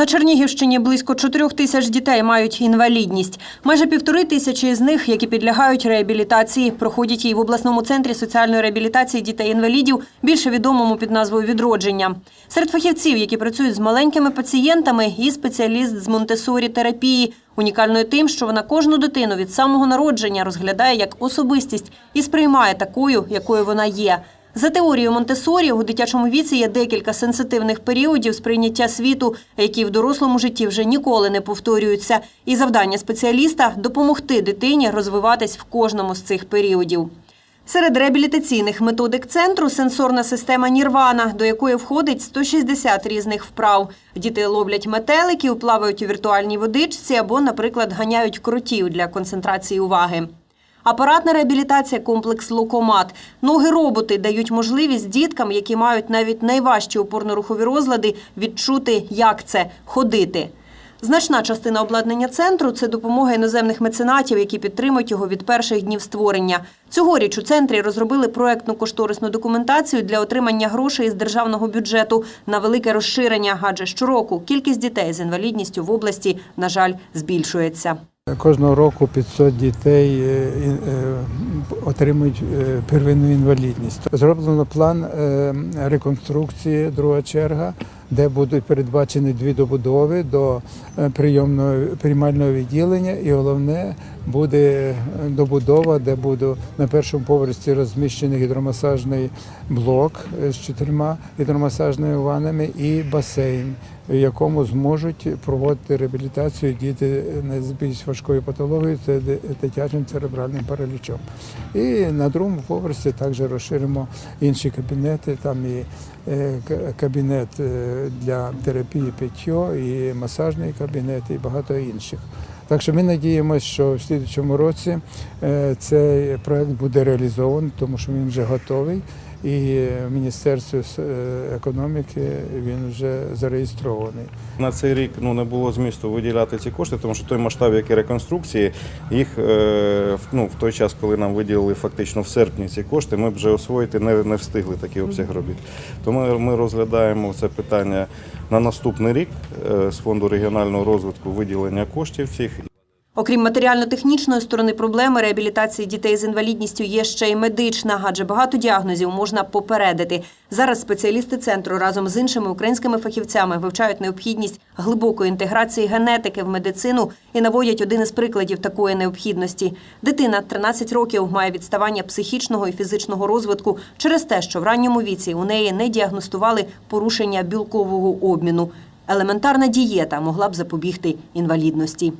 На Чернігівщині близько 4 тисяч дітей мають інвалідність. Майже півтори тисячі з них, які підлягають реабілітації, проходять її в обласному центрі соціальної реабілітації дітей-інвалідів, більше відомому під назвою відродження. Серед фахівців, які працюють з маленькими пацієнтами, і спеціаліст з Монтесорі терапії, унікальною тим, що вона кожну дитину від самого народження розглядає як особистість і сприймає такою, якою вона є. За теорією Монтесорі, у дитячому віці є декілька сенситивних періодів сприйняття світу, які в дорослому житті вже ніколи не повторюються. І завдання спеціаліста допомогти дитині розвиватись в кожному з цих періодів. Серед реабілітаційних методик центру сенсорна система Нірвана, до якої входить 160 різних вправ. Діти ловлять метеликів, плавають у віртуальній водичці або, наприклад, ганяють кротів для концентрації уваги. Апаратна реабілітація комплекс Локомат. Ноги-роботи дають можливість діткам, які мають навіть найважчі опорно-рухові розлади, відчути, як це ходити. Значна частина обладнання центру це допомога іноземних меценатів, які підтримують його від перших днів створення. Цьогоріч у центрі розробили проектну кошторисну документацію для отримання грошей із державного бюджету на велике розширення, адже щороку кількість дітей з інвалідністю в області, на жаль, збільшується. Кожного року 500 дітей е, е, отримують е, первинну інвалідність. Зроблено план реконструкції, друга черга, де будуть передбачені дві добудови до е, прийомного приймального відділення, і головне буде е, добудова, де буде на першому поверсі розміщений гідромасажний блок е, з чотирма гідромасажними ваннами і басейн, в якому зможуть проводити реабілітацію діти з більш важкою патологією, це дитячим церебральним паралічом. І на другому поверсі також розширимо інші кабінети. Там і кабінет для терапії пиття, і масажний кабінет, і багато інших. Так що ми надіємося, що в слідчому році е, цей проект буде реалізований, тому що він вже готовий. І в Міністерстві е, економіки він вже зареєстрований. На цей рік ну не було змісту виділяти ці кошти, тому що той масштаб, як реконструкції, їх е, в- ну, в той час, коли нам виділили фактично в серпні ці кошти, ми б вже освоїти не, не встигли такий обсяг робіт. Тому ми розглядаємо це питання на наступний рік е, з фонду регіонального розвитку виділення коштів цих. Окрім матеріально-технічної сторони проблеми реабілітації дітей з інвалідністю є ще й медична, адже багато діагнозів можна попередити. Зараз спеціалісти центру разом з іншими українськими фахівцями вивчають необхідність глибокої інтеграції генетики в медицину і наводять один із прикладів такої необхідності. Дитина 13 років має відставання психічного і фізичного розвитку через те, що в ранньому віці у неї не діагностували порушення білкового обміну. Елементарна дієта могла б запобігти інвалідності.